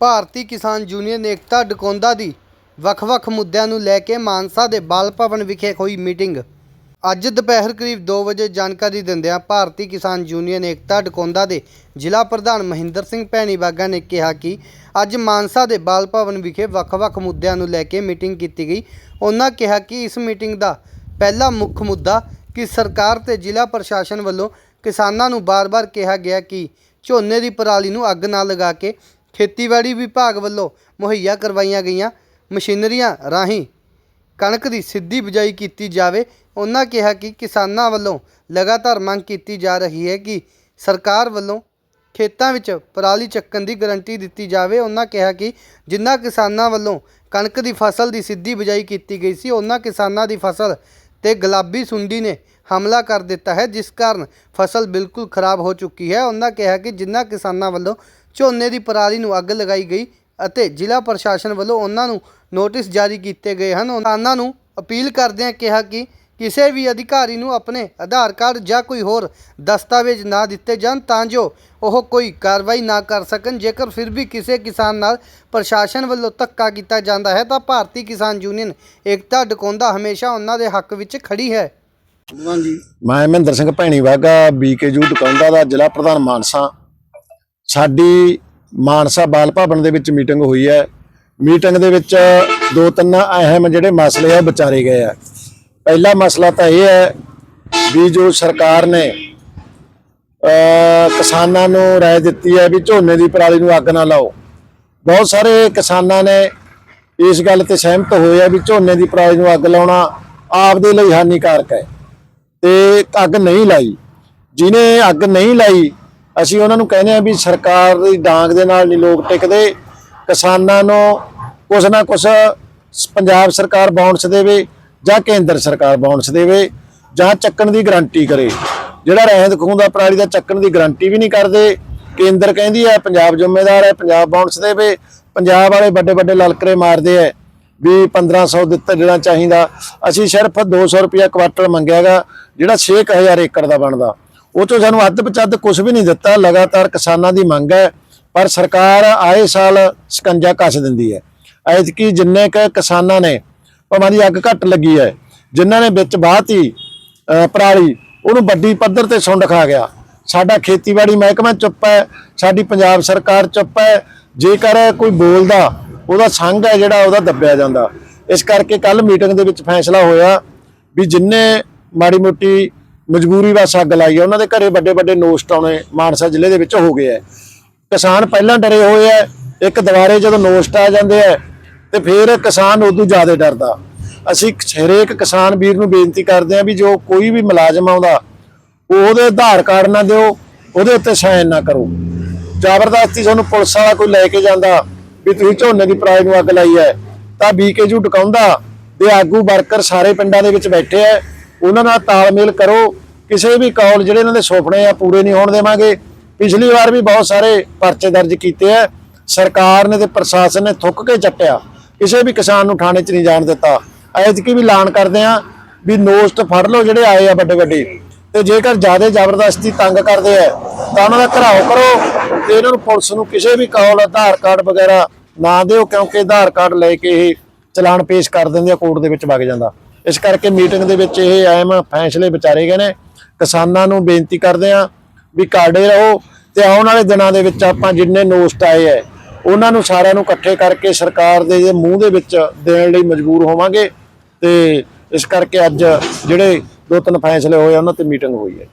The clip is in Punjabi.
ਭਾਰਤੀ ਕਿਸਾਨ ਯੂਨੀਅਨ ਏਕਤਾ ਡਕੌਂਦਾ ਦੀ ਵੱਖ-ਵੱਖ ਮੁੱਦਿਆਂ ਨੂੰ ਲੈ ਕੇ ਮਾਨਸਾ ਦੇ ਬਾਲ ਭਵਨ ਵਿਖੇ ਹੋਈ ਮੀਟਿੰਗ। ਅੱਜ ਦੁਪਹਿਰ ਕਰੀਬ 2 ਵਜੇ ਜਾਣਕਾਰੀ ਦਿੰਦਿਆਂ ਭਾਰਤੀ ਕਿਸਾਨ ਯੂਨੀਅਨ ਏਕਤਾ ਡਕੌਂਦਾ ਦੇ ਜ਼ਿਲ੍ਹਾ ਪ੍ਰਧਾਨ ਮਹਿੰਦਰ ਸਿੰਘ ਭੈਣੀਬਾਗਾ ਨੇ ਕਿਹਾ ਕਿ ਅੱਜ ਮਾਨਸਾ ਦੇ ਬਾਲ ਭਵਨ ਵਿਖੇ ਵੱਖ-ਵੱਖ ਮੁੱਦਿਆਂ ਨੂੰ ਲੈ ਕੇ ਮੀਟਿੰਗ ਕੀਤੀ ਗਈ। ਉਹਨਾਂ ਕਿਹਾ ਕਿ ਇਸ ਮੀਟਿੰਗ ਦਾ ਪਹਿਲਾ ਮੁੱਖ ਮੁੱਦਾ ਕਿ ਸਰਕਾਰ ਤੇ ਜ਼ਿਲ੍ਹਾ ਪ੍ਰਸ਼ਾਸਨ ਵੱਲੋਂ ਕਿਸਾਨਾਂ ਨੂੰ ਬਾਰ-ਬਾਰ ਕਿਹਾ ਗਿਆ ਕਿ ਝੋਨੇ ਦੀ ਪਰਾਲੀ ਨੂੰ ਅੱਗ ਨਾ ਲਗਾ ਕੇ ਖੇਤੀਬਾੜੀ ਵਿਭਾਗ ਵੱਲੋਂ ਮੁਹੱਈਆ ਕਰਵਾਈਆਂ ਗਈਆਂ ਮਸ਼ੀਨਰੀਆਂ ਰਾਹੀਂ ਕਣਕ ਦੀ ਸਿੱਧੀ ਬਿਜਾਈ ਕੀਤੀ ਜਾਵੇ। ਉਹਨਾਂ ਕਿਹਾ ਕਿ ਕਿਸਾਨਾਂ ਵੱਲੋਂ ਲਗਾਤਾਰ ਮੰਗ ਕੀਤੀ ਜਾ ਰਹੀ ਹੈ ਕਿ ਸਰਕਾਰ ਵੱਲੋਂ ਖੇਤਾਂ ਵਿੱਚ ਪਰਾਲੀ ਚੱਕਣ ਦੀ ਗਾਰੰਟੀ ਦਿੱਤੀ ਜਾਵੇ। ਉਹਨਾਂ ਕਿਹਾ ਕਿ ਜਿਨ੍ਹਾਂ ਕਿਸਾਨਾਂ ਵੱਲੋਂ ਕਣਕ ਦੀ ਫਸਲ ਦੀ ਸਿੱਧੀ ਬਿਜਾਈ ਕੀਤੀ ਗਈ ਸੀ ਉਹਨਾਂ ਕਿਸਾਨਾਂ ਦੀ ਫਸਲ ਤੇ ਗੁਲਾਬੀ ਸੁੰਡੀ ਨੇ ਹਮਲਾ ਕਰ ਦਿੱਤਾ ਹੈ, ਜਿਸ ਕਾਰਨ ਫਸਲ ਬਿਲਕੁਲ ਖਰਾਬ ਹੋ ਚੁੱਕੀ ਹੈ। ਉਹਨਾਂ ਕਿਹਾ ਕਿ ਜਿਨ੍ਹਾਂ ਕਿਸਾਨਾਂ ਵੱਲੋਂ ਝੋਨੇ ਦੀ ਪਰਾਲੀ ਨੂੰ ਅੱਗ ਲਗਾਈ ਗਈ ਅਤੇ ਜ਼ਿਲ੍ਹਾ ਪ੍ਰਸ਼ਾਸਨ ਵੱਲੋਂ ਉਹਨਾਂ ਨੂੰ ਨੋਟਿਸ ਜਾਰੀ ਕੀਤੇ ਗਏ ਹਨ। ਉਹਨਾਂ ਨੂੰ ਅਪੀਲ ਕਰਦਿਆਂ ਕਿਹਾ ਕਿ ਕਿਸੇ ਵੀ ਅਧਿਕਾਰੀ ਨੂੰ ਆਪਣੇ ਆਧਾਰ ਕਾਰਡ ਜਾਂ ਕੋਈ ਹੋਰ ਦਸਤਾਵੇਜ਼ ਨਾ ਦਿੱਤੇ ਜਾਣ ਤਾਂ ਜੋ ਉਹ ਕੋਈ ਕਾਰਵਾਈ ਨਾ ਕਰ ਸਕਣ। ਜੇਕਰ ਫਿਰ ਵੀ ਕਿਸੇ ਕਿਸਾਨ ਨਾਲ ਪ੍ਰਸ਼ਾਸਨ ਵੱਲੋਂ ਧੱਕਾ ਕੀਤਾ ਜਾਂਦਾ ਹੈ ਤਾਂ ਭਾਰਤੀ ਕਿਸਾਨ ਯੂਨੀਅਨ ਏਕਤਾ ਡਕੌਂਦਾ ਹਮੇਸ਼ਾ ਉਹਨਾਂ ਦੇ ਹੱਕ ਵਿੱਚ ਖੜੀ ਹੈ। ਮੈਂ ਮਹਿੰਦਰ ਸਿੰਘ ਭੈਣੀ ਵਾਗਾ ਬੀਕੇਯੂ ਦੁਕਾਨਦਾਰ ਦਾ ਜ਼ਿਲ੍ਹਾ ਪ੍ਰਧਾਨ ਮਾਨਸਾ। ਸਾਡੀ ਮਾਨਸਾ ਬਾਲ ਭਵਨ ਦੇ ਵਿੱਚ ਮੀਟਿੰਗ ਹੋਈ ਹੈ। ਮੀਟਿੰਗ ਦੇ ਵਿੱਚ ਦੋ ਤਿੰਨ ਅਹਿਮ ਜਿਹੜੇ ਮਸਲੇ ਆ ਵਿਚਾਰੇ ਗਏ ਆ। ਪਹਿਲਾ ਮਸਲਾ ਤਾਂ ਇਹ ਹੈ ਵੀ ਜੋ ਸਰਕਾਰ ਨੇ ਕਿਸਾਨਾਂ ਨੂੰ ਰਾਏ ਦਿੱਤੀ ਹੈ ਵੀ ਝੋਨੇ ਦੀ ਪਰਾਲੀ ਨੂੰ ਅੱਗ ਨਾ ਲਾਓ। ਬਹੁਤ ਸਾਰੇ ਕਿਸਾਨਾਂ ਨੇ ਇਸ ਗੱਲ ਤੇ ਸਹਿਮਤ ਹੋਏ ਆ ਵੀ ਝੋਨੇ ਦੀ ਪਰਾਲੀ ਨੂੰ ਅੱਗ ਲਾਉਣਾ ਆਪ ਦੇ ਲਈ ਹਾਨੀਕਾਰਕ ਹੈ। ਤੇ ਅੱਗ ਨਹੀਂ ਲਾਈ। ਜਿਨੇ ਅੱਗ ਨਹੀਂ ਲਾਈ ਅਸੀਂ ਉਹਨਾਂ ਨੂੰ ਕਹਿੰਦੇ ਆ ਵੀ ਸਰਕਾਰ ਦੀ ਡਾਂਗ ਦੇ ਨਾਲ ਨਹੀਂ ਲੋਕ ਟਿਕਦੇ, ਕਿਸਾਨਾਂ ਨੂੰ ਕੁਛ ਨਾ ਕੁਛ ਪੰਜਾਬ ਸਰਕਾਰ ਬਾਉਂਸ ਦੇਵੇ ਜਾਂ ਕੇਂਦਰ ਸਰਕਾਰ ਬਾਉਂਸ ਦੇਵੇ, ਜਾਂ ਚੱਕਣ ਦੀ ਗਰੰਟੀ ਕਰੇ। ਜਿਹੜਾ ਰਹਿੰਦ ਖੂੰਦਾ ਪਰਾਲੀ ਦਾ ਚੱਕਣ ਦੀ ਗਰੰਟੀ ਵੀ ਨਹੀਂ ਕਰਦੇ। ਕੇਂਦਰ ਕਹਿੰਦੀ ਹੈ, ਪੰਜਾਬ ਜ਼ਿੰਮੇਦਾਰ ਹੈ, ਪੰਜਾਬ ਬਾਉਂਸ ਦੇਵੇ। ਪੰਜਾਬ ਵਾਲੇ ਵੱਡੇ ਵੱਡੇ ਲਲਕਰੇ ਮਾਰਦੇ ਆ ਵੀ 1500 ਦਿੱਤਾ ਜਿਹੜਾ ਚਾਹੀਦਾ। ਅਸੀਂ ਸਿਰਫ 200 ਰੁਪਿਆ ਕੁਆਟਰ ਮੰਗਿਆਗਾ, ਜਿਹੜਾ 6000 ਏਕੜ ਦਾ ਬਣਦਾ। ਉਹ ਤੋਂ ਸਾਨੂੰ ਅੱਧ ਪਚੱਧ ਕੁਝ ਵੀ ਨਹੀਂ ਦਿੱਤਾ। ਲਗਾਤਾਰ ਕਿਸਾਨਾਂ ਦੀ ਮੰਗ ਹੈ, ਪਰ ਸਰਕਾਰ ਆਏ ਸਾਲ ਸਕੰਜਾ ਕੱਸ ਦਿੰਦੀ ਹੈ। ਐਤਕੀ ਜਿੰਨੇ ਕ ਕਿਸਾਨਾਂ ਨੇ, ਭਾਵੇਂ ਦੀ ਅੱਗ ਘੱਟ ਲੱਗੀ ਹੈ, ਜਿਨ੍ਹਾਂ ਨੇ ਵਿੱਚ ਬਾਹਤੀ ਅਹ, ਪਰਾਲੀ, ਉਹਨੂੰ ਵੱਡੀ ਪੱਧਰ ਤੇ ਸੁੰਡ ਖਾ ਗਿਆ। ਸਾਡਾ ਖੇਤੀਬਾੜੀ ਮਹਿਕਮਾ ਚੁੱਪ ਹੈ, ਸਾਡੀ ਪੰਜਾਬ ਸਰਕਾਰ ਚੁੱਪ ਹੈ। ਜੇਕਰ ਕੋਈ ਬੋਲਦਾ, ਉਹਦਾ ਸੰਘ ਹੈ ਜਿਹੜਾ ਉਹਦਾ ਦੱਬਿਆ ਜਾਂਦਾ। ਇਸ ਕਰਕੇ ਕੱਲ ਮੀਟਿੰਗ ਦੇ ਵਿੱਚ ਫੈਸਲਾ ਹੋਇਆ ਵੀ ਜਿੰਨੇ ਮਾੜੀ ਮੋਟੀ ਮਜਬੂਰੀ ਵਸ ਅੱਗ ਲਾਈ ਹੈ ਉਹਨਾਂ ਦੇ ਘਰੇ ਵੱਡੇ ਵੱਡੇ ਨੋਸਟ ਆਉਣੇ ਮਾਨਸਾ ਜ਼ਿਲ੍ਹੇ ਦੇ ਵਿੱਚ ਹੋ ਗਏ ਹੈ ਕਿਸਾਨ ਪਹਿਲਾਂ ਡਰੇ ਹੋਏ ਐ ਇੱਕ ਦੁਬਾਰੇ ਜਦੋਂ ਨੋਸਟ ਆ ਜਾਂਦੇ ਐ ਤੇ ਫਿਰ ਕਿਸਾਨ ਉਦੋਂ ਜ਼ਿਆਦਾ ਡਰਦਾ। ਅਸੀਂ ਹਰੇਕ ਕਿਸਾਨ ਵੀਰ ਨੂੰ ਬੇਨਤੀ ਕਰਦੇ ਆਂ ਵੀ ਜੋ ਕੋਈ ਵੀ ਮੁਲਾਜ਼ਮ ਆਉਂਦਾ, ਉਹਦੇ ਆਧਾਰ ਕਾਰਡ ਨਾ ਦਿਓ, ਉਹਦੇ ਉੱਤੇ ਸਾਈਨ ਨਾ ਕਰੋ। ਜ਼ਬਰਦਸਤੀ ਤੁਹਾਨੂੰ ਪੁਲਿਸ ਵਾਲਾ ਕੋਈ ਲੈ ਕੇ ਜਾਂਦਾ ਵੀ ਤੁਸੀਂ ਝੋਨੇ ਦੀ ਪ੍ਰਾਈਜ਼ ਨੂੰ ਅੱਗ ਲਾਈ ਹੈ ਤਾਂ ਬੀਕੇਯੂ ਟਿਕਾਉਂਦਾ ਦੇ ਆਗੂ ਵਰਕਰ ਸਾਰੇ ਪਿੰਡਾਂ ਦੇ ਵਿੱਚ ਬੈਠੇ ਐ ਉਹਨਾਂ ਨਾਲ ਤਾਲਮੇਲ ਕਰੋ। ਕਿਸੇ ਵੀ ਕੌਲ ਜਿਹੜੇ ਇਹਨਾਂ ਦੇ ਸੁਪਨੇ ਆ ਪੂਰੇ ਨਹੀਂ ਹੋਣ ਦੇਵਾਂਗੇ। ਪਿਛਲੀ ਵਾਰ ਵੀ ਬਹੁਤ ਸਾਰੇ ਪਰਚੇ ਦਰਜ ਕੀਤੇ ਆ। ਸਰਕਾਰ ਨੇ ਤੇ ਪ੍ਰਸ਼ਾਸਨ ਨੇ ਥੁੱਕ ਕੇ ਚੱਟਿਆ। ਕਿਸੇ ਵੀ ਕਿਸਾਨ ਨੂੰ ਥਾਣੇ 'ਚ ਨਹੀਂ ਜਾਣ ਦਿੱਤਾ। ਐਤਕੀ ਵੀ ਐਲਾਨ ਕਰਦੇ ਆ ਵੀ ਨੋਸਟ ਫੜ ਲਓ ਜਿਹੜੇ ਆਏ ਆ ਵੱਡੇ ਵੱਡੇ ਤੇ ਜੇਕਰ ਜ਼ਿਆਦਾ ਜ਼ਬਰਦਸਤੀ ਤੰਗ ਕਰਦੇ ਆ, ਤਾਂ ਉਹਨਾਂ ਦਾ ਘਰਾਓ ਕਰੋ ਤੇ ਇਹਨਾਂ ਨੂੰ ਪੁਲਿਸ ਨੂੰ ਕਿਸੇ ਵੀ ਕਾਲ ਆਧਾਰ ਕਾਰਡ ਵਗੈਰਾ ਨਾ ਦਿਓ, ਕਿਉਂਕਿ ਆਧਾਰ ਕਾਰਡ ਲੈ ਕੇ ਇਹ ਚਲਾਨ ਪੇਸ਼ ਕਰ ਦਿੰਦੇ ਆ, ਕੋਰਟ ਦੇ ਵਿੱਚ ਵਗ ਜਾਂਦਾ। ਇਸ ਕਰਕੇ ਮੀਟਿੰਗ ਦੇ ਵਿੱਚ ਇਹ ਅਹਿਮ ਫੈਸਲੇ ਵਿਚਾਰੇ ਗਏ ਨੇ। ਕਿਸਾਨਾਂ ਨੂੰ ਬੇਨਤੀ ਕਰਦੇ ਆ ਵੀ ਕਾਰਡੇ ਰਹੋ ਤੇ ਆਉਣ ਵਾਲੇ ਦਿਨਾਂ ਦੇ ਵਿੱਚ ਆਪਾਂ ਜਿੰਨੇ ਨੋਸਟ ਆਏ ਐ ਉਹਨਾਂ ਨੂੰ ਸਾਰਿਆਂ ਨੂੰ ਇਕੱਠੇ ਕਰਕੇ ਸਰਕਾਰ ਦੇ ਮੂੰਹ ਦੇ ਵਿੱਚ ਦੇਣ ਲਈ ਮਜਬੂਰ ਹੋਵਾਂਗੇ ਤੇ ਇਸ ਕਰਕੇ ਅੱਜ ਜਿਹੜੇ ਦੋ ਤਿੰਨ ਫੈਸਲੇ ਹੋਏ ਉਹਨਾਂ ਤੇ ਮੀਟਿੰਗ ਹੋਈ ਹੈ।